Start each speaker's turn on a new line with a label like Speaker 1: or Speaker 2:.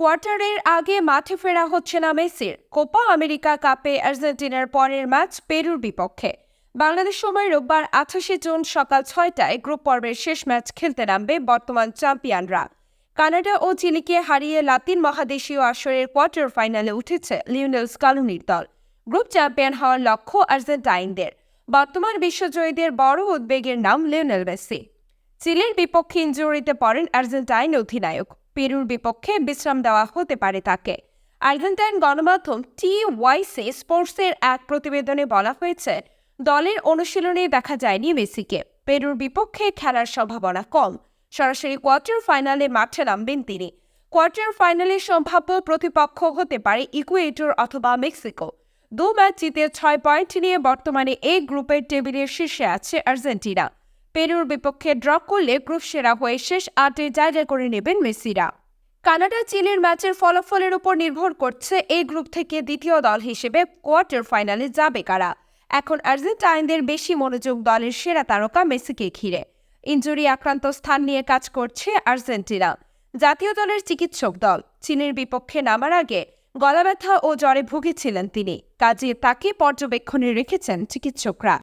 Speaker 1: কোয়ার্টারের আগে মাঠে ফেরা হচ্ছে না মেসির। কোপা আমেরিকা কাপে আর্জেন্টিনার পরের ম্যাচ পেরুর বিপক্ষে। বাংলাদেশ সময় রোববার আঠাশে জুন সকাল ছয়টায় গ্রুপ পর্বের শেষ ম্যাচ খেলতে নামবে বর্তমান চ্যাম্পিয়নরা। কানাডা ও চিলিকে হারিয়ে লাতিন মহাদেশীয় আসরের কোয়ার্টার ফাইনালে উঠেছে লিওনেল স্কালুনির দল। গ্রুপ চ্যাম্পিয়ন হওয়ার লক্ষ্য আর্জেন্টাইনদের। বর্তমান বিশ্বজয়ীদের বড় উদ্বেগের নাম লিওনেল মেসি। চিলির বিপক্ষে ইঞ্জুরিতে পড়েন আর্জেন্টাইন অধিনায়ক। পেরুর বিপক্ষে বিশ্রাম দেওয়া হতে পারে তাকে। আর্জেন্টাইন গণমাধ্যম টি ওয়াইসি স্পোর্টসের এক প্রতিবেদনে বলা হয়েছে, দলের অনুশীলনে দেখা যায়নি মেসিকে। পেরুর বিপক্ষে খেলার সম্ভাবনা কম। সরাসরি কোয়ার্টার ফাইনালে মাঠে নামবেন তিনি। কোয়ার্টার ফাইনালে সম্ভাব্য প্রতিপক্ষ হতে পারে ইকুয়েটর অথবা মেক্সিকো। দু ম্যাচ জিতে ছয় পয়েন্ট নিয়ে বর্তমানে এই গ্রুপের টেবিলের শীর্ষে আছে আর্জেন্টিনা। পেরুর বিপক্ষে ড্র করলে গ্রুপ সেরা হয়ে শেষ আটে জায়গা করে নেবেন মেসিরা। কানাডা চিলির ম্যাচের ফলাফলের উপর নির্ভর করছে এই গ্রুপ থেকে দ্বিতীয় দল হিসেবে কোয়ার্টার ফাইনালে যাবে কারা। এখন আর্জেন্টাইনদের বেশি মনোযোগ দলের সেরা তারকা মেসিকে ঘিরে। ইঞ্জুরি আক্রান্ত স্থান নিয়ে কাজ করছে আর্জেন্টিনা। জাতীয় দলের চিকিৎসক দল, চীনের বিপক্ষে নামার আগে গলা ব্যথা ও জ্বরে ভুগেছিলেন তিনি। কাজে তাকে পর্যবেক্ষণে রেখেছেন চিকিৎসকরা।